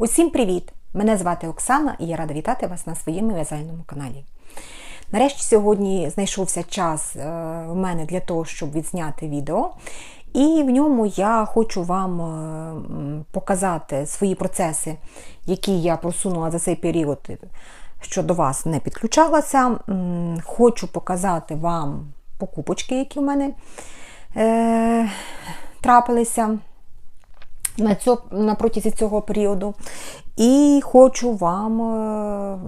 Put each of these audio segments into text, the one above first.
Усім привіт! Мене звати Оксана і я рада вітати вас на своєму в'язальному каналі. Нарешті сьогодні знайшовся час е, в мене для того, щоб відзняти відео. І в ньому я хочу вам е, показати свої процеси, які я просунула за цей період, що до вас не підключалася. Хочу показати вам покупочки, які в мене е, трапилися на, цьо, на протязі цього періоду. І хочу вам е,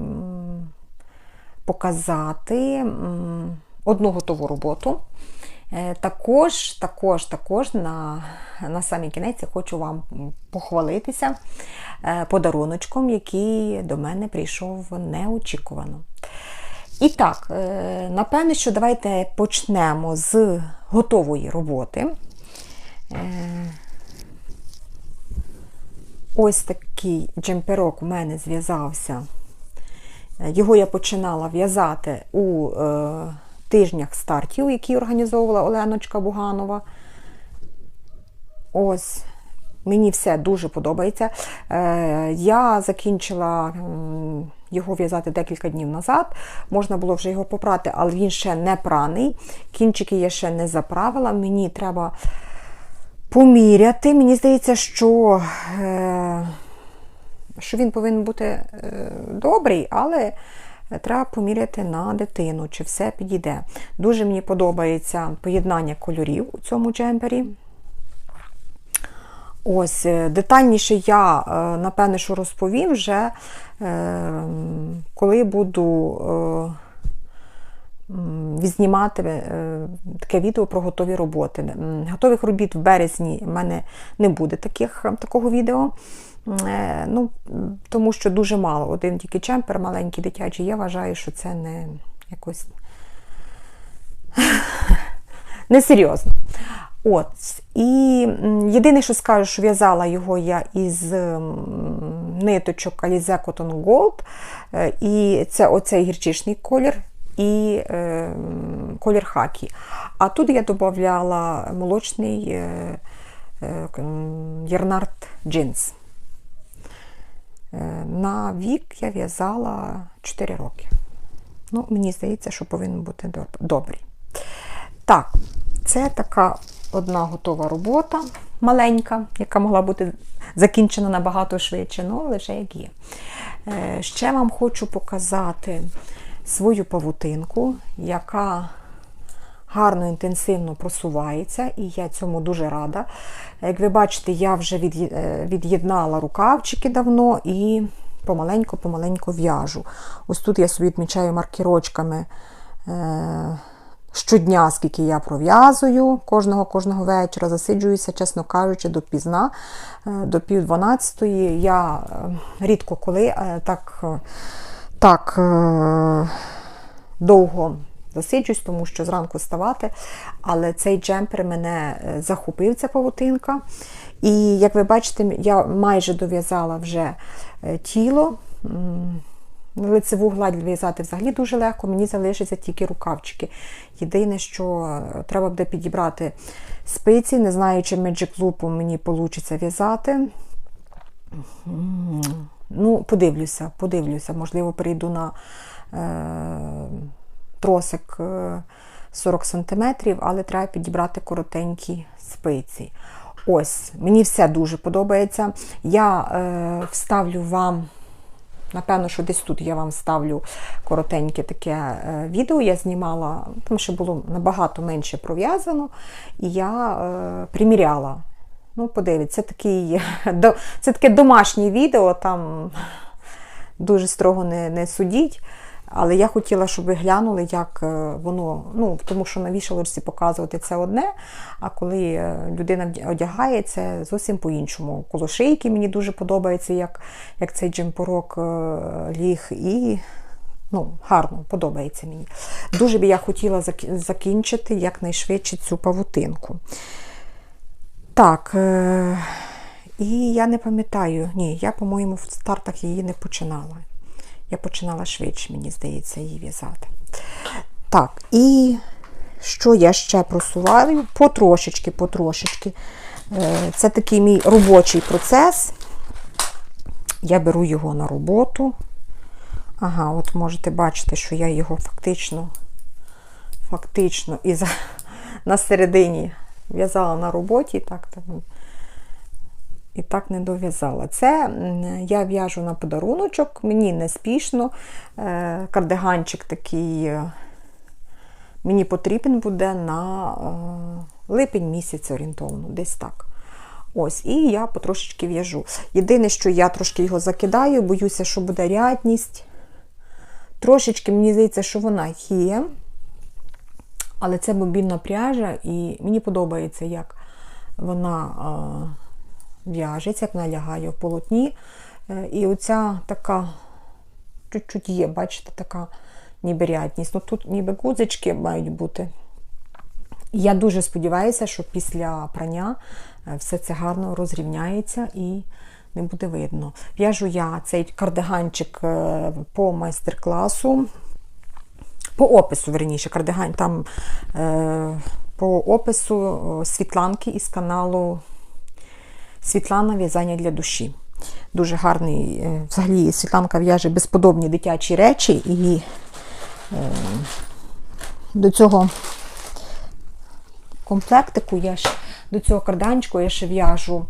показати одну готову роботу. Е, Також, також, також на, на самий кінець я хочу вам похвалитися е, подаруночком, який до мене прийшов неочікувано. І так, напевне, що давайте почнемо з готової роботи. Ось такий джемперок у мене зв'язався. Е, Його я починала в'язати у е, тижнях стартів, які організовувала Оленочка Буганова. Ось, мені все дуже подобається. Е, я закінчила його в'язати декілька днів назад. Можна було вже його попрати, але він ще не праний. Кінчики я ще не заправила. Мені треба поміряти. Мені здається, що, е, що він повинен бути е, добрий, але треба поміряти на дитину, чи все підійде. Дуже мені подобається поєднання кольорів у цьому джемпері. Ось, е, детальніше я, е, напевне, що розповім вже, е, коли буду відзнімати е, таке відео про готові роботи. Готових робіт в березні в мене не буде таких, такого відео. Е, Ну, тому що дуже мало. Один тільки чемпер маленький дитячий. Я вважаю, що це не якось несерйозно. От. І єдине, що скажу, що в'язала його я із ниточок Alize Cotton Gold. Е, І це оцей гірчичний колір і е, колір хакі. А тут я додавала молочний е, е, Ярнард джинс. Е, На вік я в'язала 4 роки. Ну, мені здається, що повинен бути добрий. Так, це така одна готова робота маленька, яка могла бути закінчена набагато швидше, ну, але вже як є. Е, Ще вам хочу показати свою павутинку, яка гарно, інтенсивно просувається, і я цьому дуже рада. Як ви бачите, я вже е, від'єднала рукавчики давно і помаленьку-помаленьку в'яжу. Ось тут я собі відмічаю маркірочками е, щодня, скільки я пров'язую, кожного кожного вечора засиджуюся, чесно кажучи, до пізна, е, до пів дванадцятої. Я рідко коли так, так е, довго засиджусь, тому що зранку вставати. Але цей джемпер мене е, захопив, ця павутинка. І як ви бачите, я майже дов'язала вже е, тіло. Лицеву гладь в'язати взагалі дуже легко, мені залишиться тільки рукавчики. Єдине, що треба буде підібрати спиці, не знаю, чи Magic Loop мені вийде в'язати. Ну, подивлюся, подивлюся. Можливо, перейду на е, тросик е, 40 см, але треба підібрати коротенькі спиці. Ось, мені все дуже подобається. Я е, вставлю вам. Напевно, що десь тут я вам ставлю коротеньке таке е, відео. Я знімала, тому що було набагато менше пров'язано, і я е, приміряла. Ну, подивіться, такий, це таке домашнє відео, там дуже строго не, не судіть. Але я хотіла, щоб ви глянули, як е, воно, ну, тому що на вішалочці показувати це одне, а коли е, людина вдя- одягає, це зовсім по-іншому. Коло шийки мені дуже подобається, як, як цей джемпорок е, ліг, і ну, гарно, подобається мені. Дуже би я хотіла закінчити якнайшвидше цю павутинку. Так, е- і я не пам'ятаю, ні, я, по-моєму, в стартах її не починала. Я починала швидше, мені здається, її в'язати. Так, і що я ще просуваю? Потрошечки, потрошечки. Е, Це такий мій робочий процес. я беру його на роботу. Ага, от можете бачити, що я його фактично, фактично і на середині в'язала на роботі, так, і так не дов'язала. Це я в'яжу на подаруночок, мені не спішно. Е, Кардиганчик такий е, мені потрібен буде на е, липень місяць орієнтовно, десь так. Ось, і я потрошечки в'яжу. Єдине, що я трошки його закидаю, боюся, що буде рядність. Трошечки мені здається, що вона є. Але це бобінна пряжа, і мені подобається, як вона е, в'яжеться, як вона лягає в полотні. Е, і оця така чуть-чуть є, бачите, така ніби рядність. Ну тут ніби гудзички мають бути. Я дуже сподіваюся, що після прання е, все це гарно розрівняється і не буде видно. В'яжу я цей кардиганчик по майстер-класу, по опису, верніше, кардиган там е, по опису Світланки із каналу Світлана В'язання для душі. Дуже гарний, е, взагалі, Світланка в'яже безподобні дитячі речі, і е, до цього комплектику я ж до цього карданчику я ще в'яжу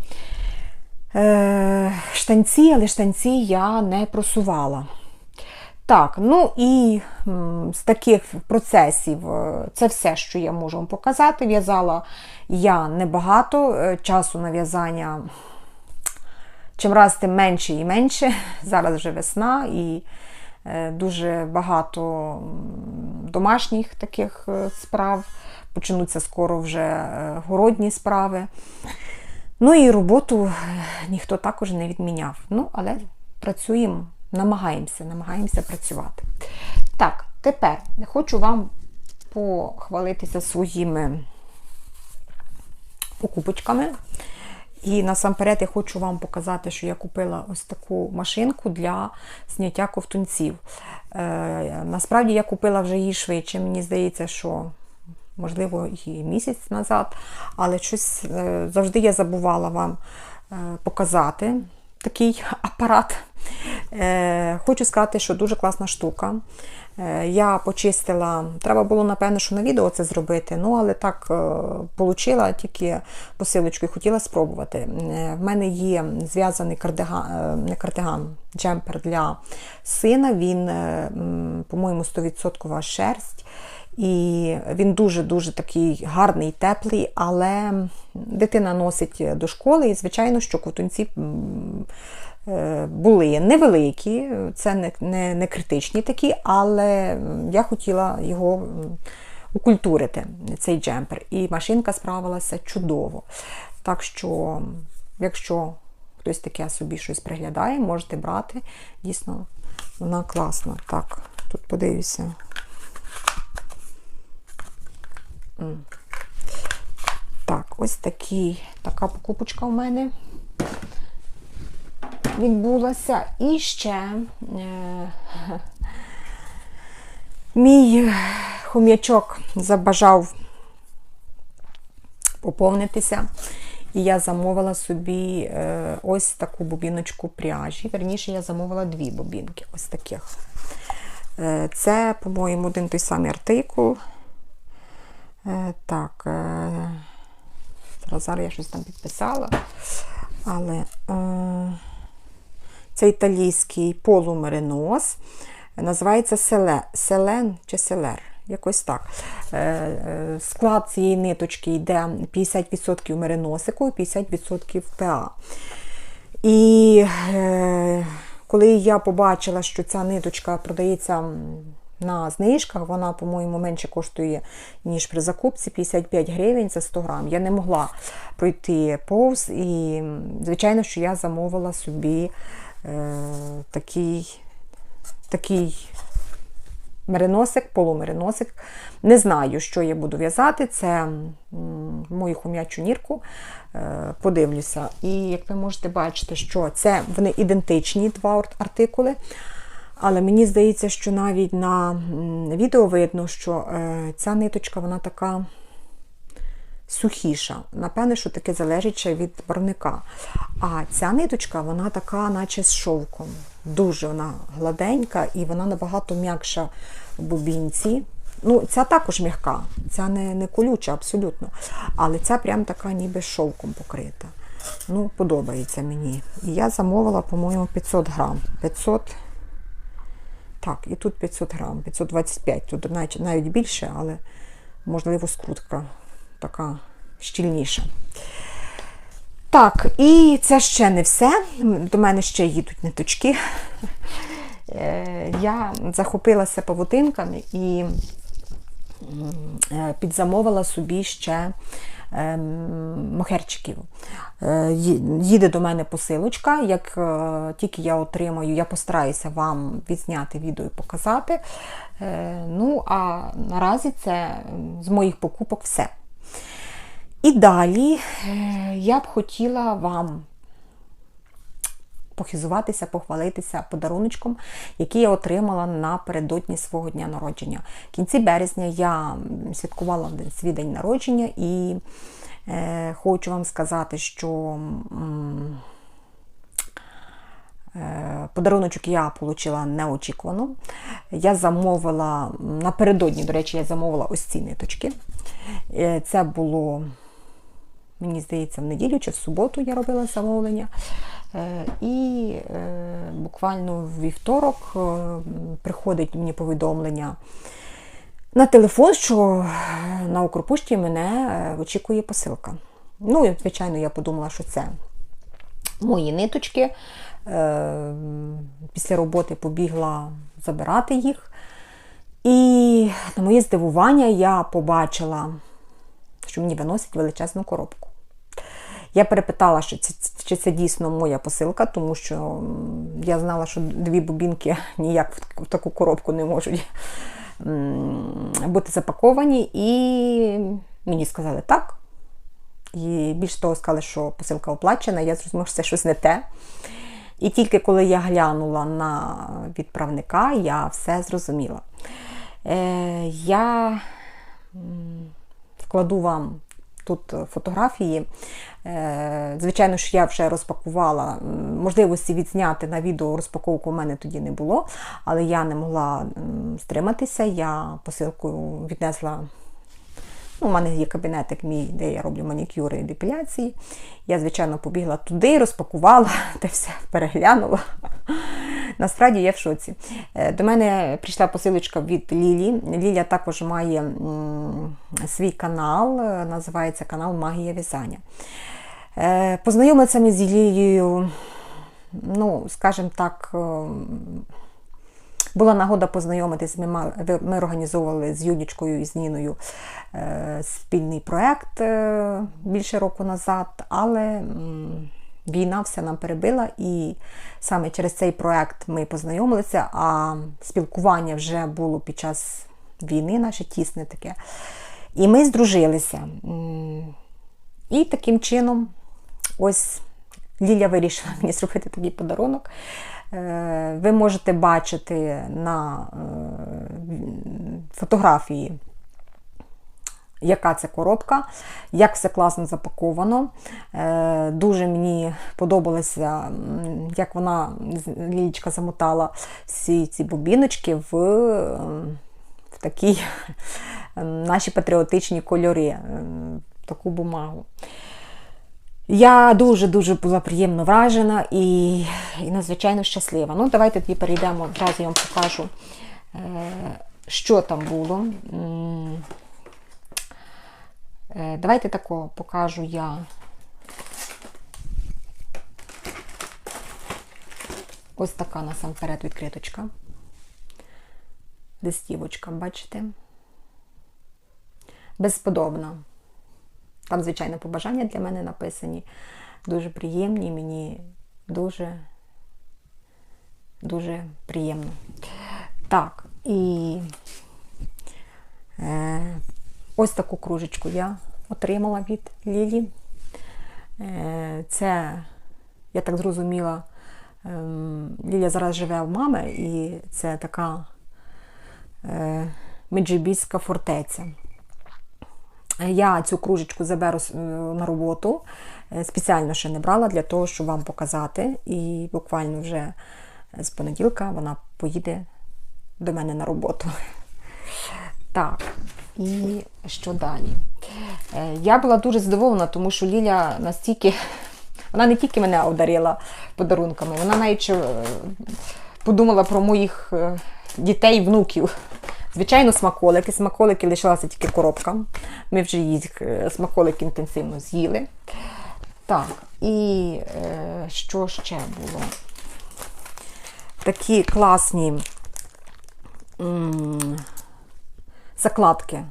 е, штанці, але штанці я не просувала. Так, ну і з таких процесів е, це все, що я можу вам показати. В'язала я небагато, е, часу на в'язання чим раз тим менше і менше. Зараз вже весна і е, дуже багато домашніх таких справ. Почнуться скоро вже городні справи. Ну і роботу ніхто також не відміняв. Ну, але працюємо, намагаємося, намагаємося працювати. Так, тепер хочу вам похвалитися своїми покупочками. І насамперед я хочу вам показати, що я купила ось таку машинку для зняття ковтунців. Е, насправді я купила вже її швидше. Мені здається, що можливо і місяць назад, але щось е, завжди я забувала вам е, показати такий апарат. Е, Хочу сказати, що дуже класна штука. Е, Я почистила, треба було, напевно, що на відео це зробити, ну, але так отримала тільки посилочку і хотіла спробувати. Е, В мене є зв'язаний кардиган, е, не кардиган, джемпер для сина. Він, е, по-моєму, 100% шерсть. І він дуже-дуже такий гарний, теплий, але дитина носить до школи, і, звичайно, що ковтунці е, були невеликі, це не, не, не критичні такі, але я хотіла його укультурити, цей джемпер. І машинка справилася чудово. Так що, якщо хтось таке собі щось приглядає, можете брати. Дійсно, вона класна. Так, тут подивлюся. Так, ось такий, така покупочка у мене відбулася. І ще е, мій хом'ячок забажав поповнитися. І я замовила собі е, ось таку бобіночку пряжі. Верніше, я замовила дві бобінки, ось таких. Е, це, по-моєму, один той самий артикул. Е, так, е, зараз, я щось там підписала, але е, це італійський полумеринос, називається селе, селен чи селер. Якось так. Склад цієї ниточки йде 50% мериносику і 50% ПА. І коли я побачила, що ця ниточка продається на знижках, вона, по-моєму, менше коштує, ніж при закупці 55 гривень за 100 грам. Я не могла пройти повз, і, звичайно, що я замовила собі е, такий, такий мериносик, полумериносик. Не знаю, що я буду в'язати. Це мою хом'ячу нірку. Е, подивлюся. І як ви можете бачити, що це вони ідентичні два ар- артикули. Але мені здається, що навіть на відео видно, що е, ця ниточка вона така сухіша. Напевне, що таке залежить ще від барвника. А ця ниточка, вона така, наче з шовком. Дуже вона гладенька і вона набагато м'якша в бубінці. Ну, ця також м'яка, ця не, не колюча абсолютно. Але ця прям така ніби шовком покрита. Ну, подобається мені. І я замовила, по-моєму, 500 грам. 500. Так, і тут 500 грам, 525. Тут навіть, більше, але можливо скрутка така щільніша. Так, і це ще не все. До мене ще їдуть ниточки. Е, Я захопилася павутинками і е, підзамовила собі ще мохерчиків. Е, Їде до мене посилочка. Як е, тільки я отримаю, я постараюся вам відзняти відео і показати. Е, Ну, а наразі це з моїх покупок все. І далі я б хотіла вам похизуватися, похвалитися подаруночком, який я отримала напередодні свого дня народження. В кінці березня я святкувала свій день народження і е, хочу вам сказати, що е, Подаруночок я отримала неочікувано. Я замовила напередодні, до речі, я замовила ось ці ниточки. Е, це було, мені здається, в неділю чи в суботу я робила замовлення. Е, і е, буквально в вівторок е, приходить мені повідомлення на телефон, що на Укрпошті мене очікує посилка. Ну, звичайно, я подумала, що це мої ниточки. Після роботи побігла забирати їх. І на моє здивування я побачила, що мені виносять величезну коробку. Я перепитала, що це, чи це дійсно моя посилка, тому що я знала, що дві бобінки ніяк в таку коробку не можуть бути запаковані, і мені сказали так. І більше того, сказали, що посилка оплачена, я зрозуміла, що це щось не те. І тільки коли я глянула на відправника, я все зрозуміла. Е, Я вкладу вам тут фотографії. Е, звичайно, що я вже розпакувала можливості відзняти на відео розпаковку у мене тоді не було, але я не могла стриматися. Я посилку віднесла. Ну, У мене є кабінетик мій, де я роблю манікюри і депіляції. Я, звичайно, побігла туди, розпакувала, те все переглянула. Насправді я в шоці. Е, до мене прийшла посилочка від Лілі. Ліля також має свій канал, е, називається канал Магія В'язання. Е, познайомилися ми з Лілією, ну, скажімо так, була нагода познайомитись, ми ми організовували з Юнічкою і з Ніною спільний проєкт більше року назад, але війна все нам перебила, і саме через цей проект ми познайомилися, а спілкування вже було під час війни, наше тісне таке. І ми здружилися. І таким чином, ось Ліля вирішила мені зробити такий подарунок. Е, ви можете бачити на е, фотографії яка це коробка, як все класно запаковано. Е, дуже мені подобалося, як вона лілічка замотала всі ці бубіночки в, в такі наші патріотичні кольори, в таку бумагу. Я дуже-дуже була приємно вражена і і надзвичайно щаслива. Ну, Давайте тоді перейдемо, одразу я вам покажу, е, що там було. Е, давайте тако покажу я. Ось така насамперед відкриточка. Листівочка, бачите? Безподобна. Там, звичайно, побажання для мене написані. Дуже приємні, мені дуже, дуже приємно. Так, і е, Ось таку кружечку я отримала від Лілі. Е, це, я так зрозуміла, ем, Ліля зараз живе в мами, і це така е, меджибіська фортеця. Я цю кружечку заберу е, на роботу. Спеціально ще не брала для того, щоб вам показати. І буквально вже з понеділка вона поїде до мене на роботу. Так, і що далі? Е, Я була дуже здивована, тому що Ліля настільки. Вона не тільки мене одарила подарунками, вона навіть е, подумала про моїх е, дітей, внуків. Звичайно, смаколики. Смаколики лишилася тільки коробка. Ми вже е, смаколики інтенсивно з'їли. Так, і що ще було? Такі класні закладки.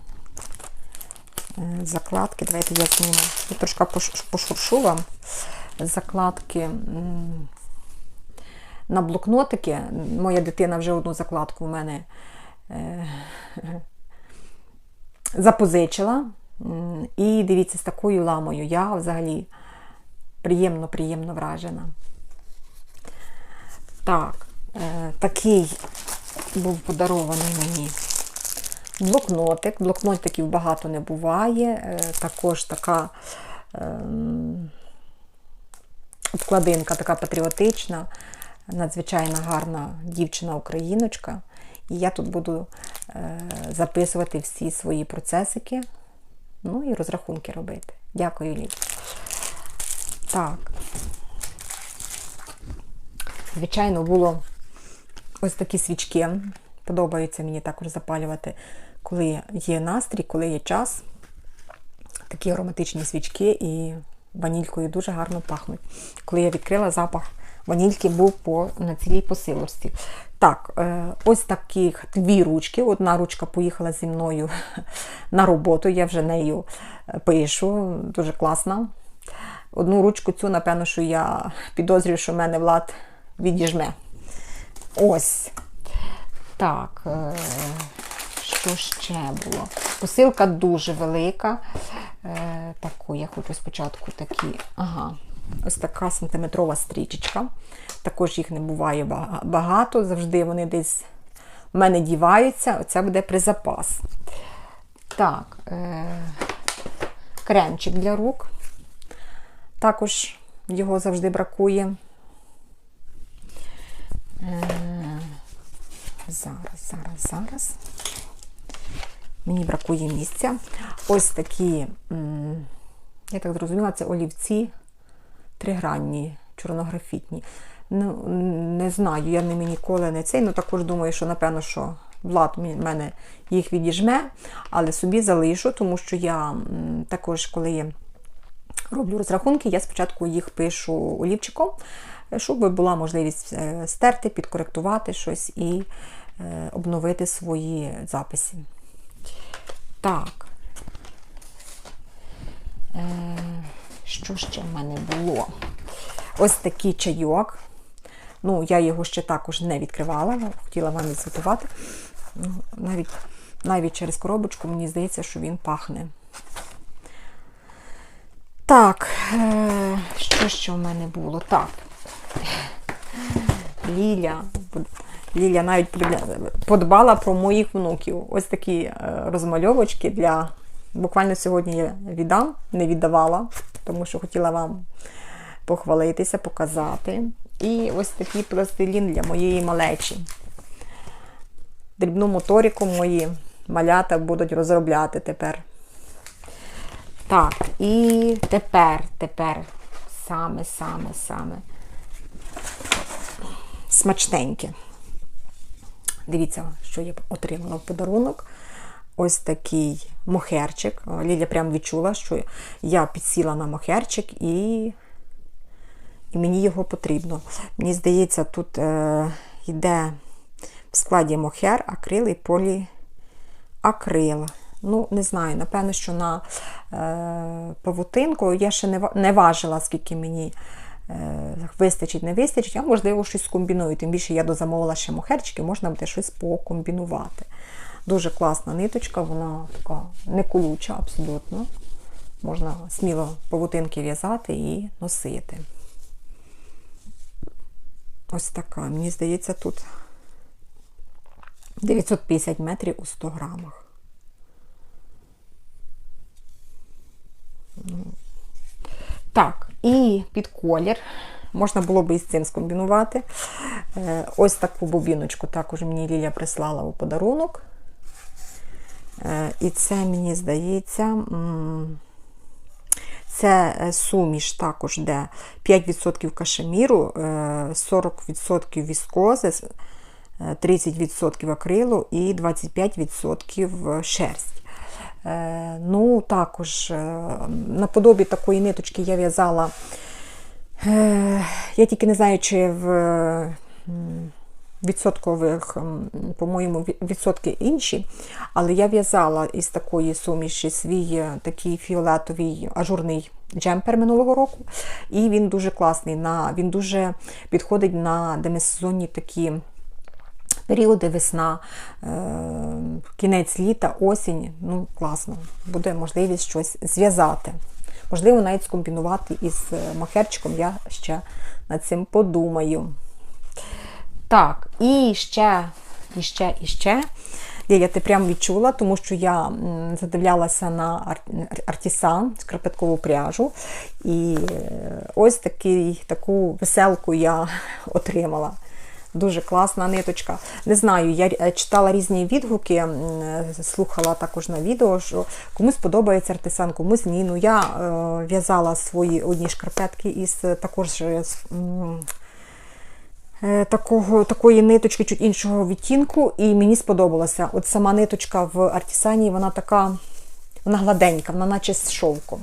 Е, Закладки, давайте я зніму. Я трошки пошуршу вам. Закладки на блокнотики. Моя дитина вже одну закладку в мене е, запозичила. І дивіться, з такою ламою я взагалі приємно-приємно вражена. Так, е, такий був подарований мені блокнотик. Блокнотиків багато не буває. Е, Також така ем, обкладинка, така патріотична, надзвичайно гарна дівчина-україночка. І я тут буду е, записувати всі свої процесики, ну і розрахунки робити. Дякую, Лі. Так. Звичайно, було ось такі свічки. Подобається мені також запалювати, коли є настрій, коли є час. Такі ароматичні свічки і ванількою дуже гарно пахнуть. Коли я відкрила запах ванільки був по, на цілій посилості. Так, е, ось таких дві ручки. Одна ручка поїхала зі мною на роботу, я вже нею пишу, дуже класна. Одну ручку цю, напевно, що я підозрюю, що в мене влад відіжме. Ось. Так, е, що ще було? Посилка дуже велика. Е, Таку, я хочу спочатку такі. Ага, ось така сантиметрова стрічечка. Також їх не буває багато, завжди вони десь в мене діваються. Оце буде при запас. Так, е, кремчик для рук. Також його завжди бракує. Е, Зараз, зараз, зараз. Мені бракує місця. Ось такі, я так зрозуміла, це олівці тригранні, чорнографітні. Ну, не знаю, я ними ніколи не цей, ну також думаю, що напевно, що Влад мене їх відіжме, але собі залишу, тому що я також, коли роблю розрахунки, я спочатку їх пишу олівчиком, щоб була можливість е, стерти, підкоректувати щось і е, обновити свої записи. Так. Е, Що ще в мене було? Ось такий чайок. Ну, я його ще також не відкривала, хотіла вам відсвітувати. Ну, Навіть, навіть через коробочку мені здається, що він пахне. Так, е, що ще в мене було? Так. Ліля. Ліля навіть подбала про моїх внуків. Ось такі е, розмальовочки для. Буквально сьогодні я віддам, не віддавала, тому що хотіла вам похвалитися, показати. І ось такий пластилін для моєї малечі. Дрібну моторику мої малята будуть розробляти тепер. Так, і тепер, тепер саме, саме, саме смачненьке. Дивіться, що я отримала в подарунок. Ось такий мохерчик. Ліля прям відчула, що я підсіла на мохерчик і, і мені його потрібно. Мені здається, тут е, йде в складі мохер, акрил і поліакрил. Ну, не знаю, напевно, що на е, павутинку я ще не, не важила, скільки мені вистачить, не вистачить, а можливо щось скомбіную. Тим більше я дозамовила ще мохерчики, можна буде щось покомбінувати. Дуже класна ниточка, вона така не колюча абсолютно. Можна сміло павутинки в'язати і носити. Ось така. Мені здається, тут 950 метрів у 100 грамах. І під колір. Можна було би із цим скомбінувати. Е, Ось таку бобіночку також мені Ліля прислала у подарунок. Е, І це, мені здається, це е, суміш також, де 5% кашеміру, е, 40% віскози, е, 30% акрилу і 25% шерсть. Е, Ну, також е, наподобі такої ниточки я в'язала. Е, Я тільки не знаю, чи в відсоткових, по-моєму, відсотки інші, але я в'язала із такої суміші свій такий фіолетовий ажурний джемпер минулого року. І він дуже класний. На, він дуже підходить на демисезонні такі періоди весна, е, кінець літа, осінь. Ну, класно. Буде можливість щось зв'язати. Можливо, навіть скомбінувати із е, махерчиком, я ще над цим подумаю. Так, і ще, і ще, і ще. Я ти прям відчула, тому що я задивлялася на ар- артісан, шкарпеткову пряжу. І е, ось такий, таку веселку я отримала. Дуже класна ниточка. Не знаю, я е, читала різні відгуки, е, слухала також на відео, що комусь подобається артисан, комусь ні. Ну я е, в'язала свої одні шкарпетки із е, також такого, такої ниточки, чуть іншого відтінку, і мені сподобалося. От сама ниточка в артисані, вона така, вона гладенька, вона наче з шовком.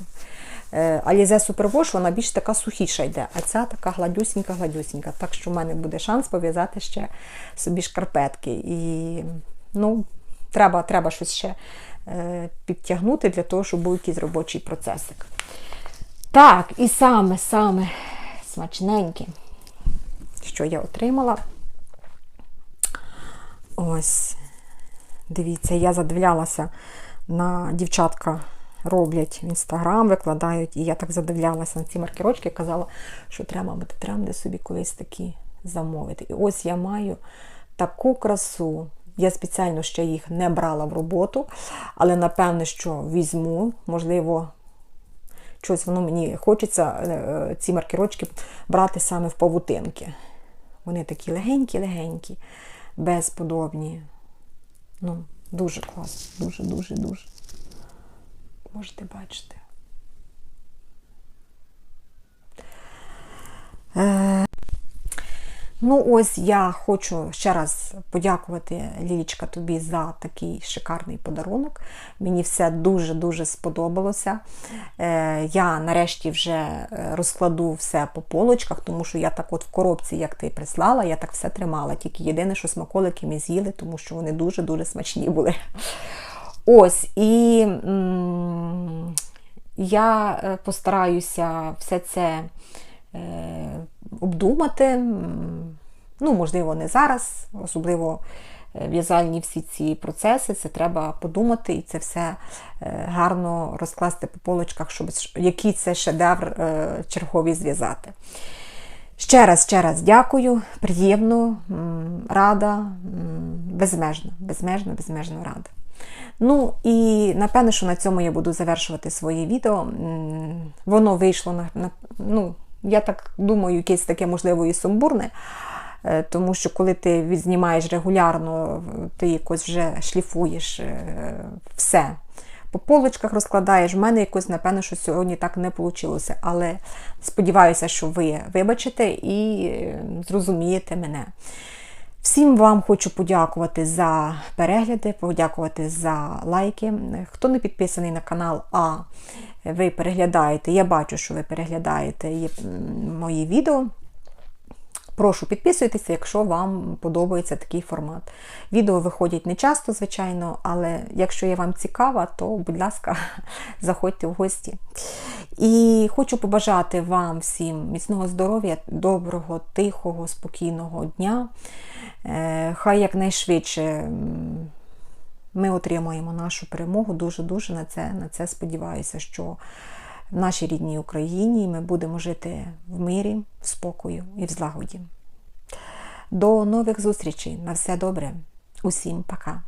Е, Alize Superwash, вона більш така сухіша йде, а ця така гладюсінька-гладюсінька. Так що в мене буде шанс пов'язати ще собі шкарпетки. І ну, треба, треба щось ще е, підтягнути для того, щоб був якийсь робочий процесик. Так, і саме-саме смачненьке, що я отримала. Ось, дивіться, я задивлялася на дівчатка роблять в інстаграм, викладають, і я так задивлялася на ці маркерочки, казала, що треба буде треба буде собі колись такі замовити. І ось я маю таку красу. Я спеціально ще їх не брала в роботу, але напевне, що візьму, можливо, щось воно мені хочеться е, ці маркерочки брати саме в павутинки. Вони такі легенькі-легенькі, безподобні. Ну, дуже класно, дуже-дуже дуже. Можете бачити. Е, Ну, ось я хочу ще раз подякувати, Лілічка, тобі за такий шикарний подарунок. Мені все дуже-дуже сподобалося. Е, Я нарешті вже е, розкладу все по полочках, тому що я так от в коробці, як ти прислала, я так все тримала. Тільки єдине, що смаколики ми з'їли, тому що вони дуже-дуже смачні були. Ось, і м, я е, постараюся все це е, обдумати. Ну, можливо, не зараз, особливо е, в'язальні всі ці процеси, це треба подумати і це все е, гарно розкласти по полочках, щоб який це шедевр черговий зв'язати. Ще раз, ще раз дякую, приємно, рада, безмежно, безмежно, безмежно рада. Ну і напевне, що на цьому я буду завершувати своє відео. Воно вийшло на, на ну, я так думаю, якесь таке, можливо, і сумбурне. Е, Тому що коли ти відзнімаєш регулярно, ти якось вже шліфуєш е, все. По полочках розкладаєш. В мене якось, напевно, що сьогодні так не вийшло. Але сподіваюся, що ви вибачите і е, зрозумієте мене. Всім вам хочу подякувати за перегляди, подякувати за лайки. Хто не підписаний на канал, а ви переглядаєте, я бачу, що ви переглядаєте мої відео. Прошу підписуйтеся, якщо вам подобається такий формат. Відео виходять не часто, звичайно, але якщо я вам цікава, то, будь ласка, заходьте в гості. І хочу побажати вам всім міцного здоров'я, доброго, тихого, спокійного дня. Е, Хай якнайшвидше ми отримаємо нашу перемогу. Дуже-дуже на це, на це сподіваюся, що в нашій рідній Україні ми будемо жити в мирі, в спокою і в злагоді. До нових зустрічей. На все добре. Усім пока.